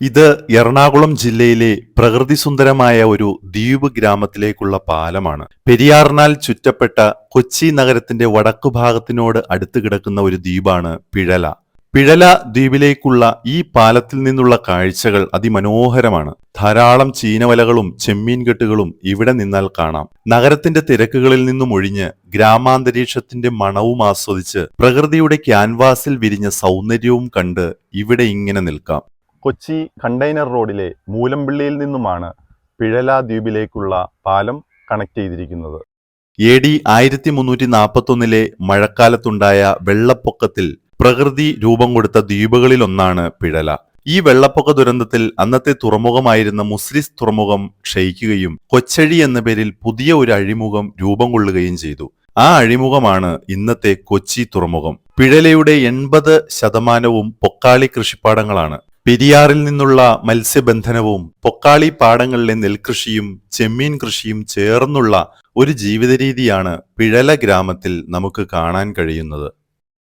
ഇത് എറണാകുളം ജില്ലയിലെ പ്രകൃതി സുന്ദരമായ ഒരു ദ്വീപ് ഗ്രാമത്തിലേക്കുള്ള പാലമാണ്. പെരിയാറിനാൽ ചുറ്റപ്പെട്ട കൊച്ചി നഗരത്തിന്റെ വടക്കു ഭാഗത്തിനോട് അടുത്ത് കിടക്കുന്ന ഒരു ദ്വീപാണ് പിഴല. പിഴല ദ്വീപിലേക്കുള്ള ഈ പാലത്തിൽ നിന്നുള്ള കാഴ്ചകൾ അതിമനോഹരമാണ്. ധാരാളം ചീനവലകളും ചെമ്മീൻ കെട്ടുകളും ഇവിടെ നിന്നാൽ കാണാം. നഗരത്തിന്റെ തിരക്കുകളിൽ നിന്നും ഒഴിഞ്ഞ് ഗ്രാമാന്തരീക്ഷത്തിന്റെ മണവും ആസ്വദിച്ച് പ്രകൃതിയുടെ ക്യാൻവാസിൽ വിരിഞ്ഞ സൗന്ദര്യവും കണ്ട് ഇവിടെ ഇങ്ങനെ നിൽക്കാം. കൊച്ചി കണ്ടെയ്നർ റോഡിലെ മൂലമ്പിള്ളിയിൽ നിന്നുമാണ് പിഴല ദ്വീപിലേക്കുള്ള പാലം കണക്ട് ചെയ്തിരിക്കുന്നത്. എ ഡി ആയിരത്തി മുന്നൂറ്റി നാൽപ്പത്തൊന്നിലെ മഴക്കാലത്തുണ്ടായ വെള്ളപ്പൊക്കത്തിൽ പ്രകൃതി രൂപം കൊടുത്ത ദ്വീപുകളിലൊന്നാണ് പിഴല. ഈ വെള്ളപ്പൊക്ക ദുരന്തത്തിൽ അന്നത്തെ തുറമുഖമായിരുന്ന മുസ്ലിസ് തുറമുഖം ക്ഷയിക്കുകയും കൊച്ചഴി എന്ന പേരിൽ പുതിയ ഒരു അഴിമുഖം രൂപം കൊള്ളുകയും ചെയ്തു. ആ അഴിമുഖമാണ് ഇന്നത്തെ കൊച്ചി തുറമുഖം. പിഴലയുടെ എൺപത് ശതമാനവും പൊക്കാളി കൃഷിപ്പാടങ്ങളാണ്. പെരിയാറിൽ നിന്നുള്ള മത്സ്യബന്ധനവും പൊക്കാളി പാടങ്ങളിലെ നെൽകൃഷിയും ചെമ്മീൻ കൃഷിയും ചേർന്നുള്ള ഒരു ജീവിത രീതിയാണ് പിഴല ഗ്രാമത്തിൽ നമുക്ക് കാണാൻ കഴിയുന്നത്.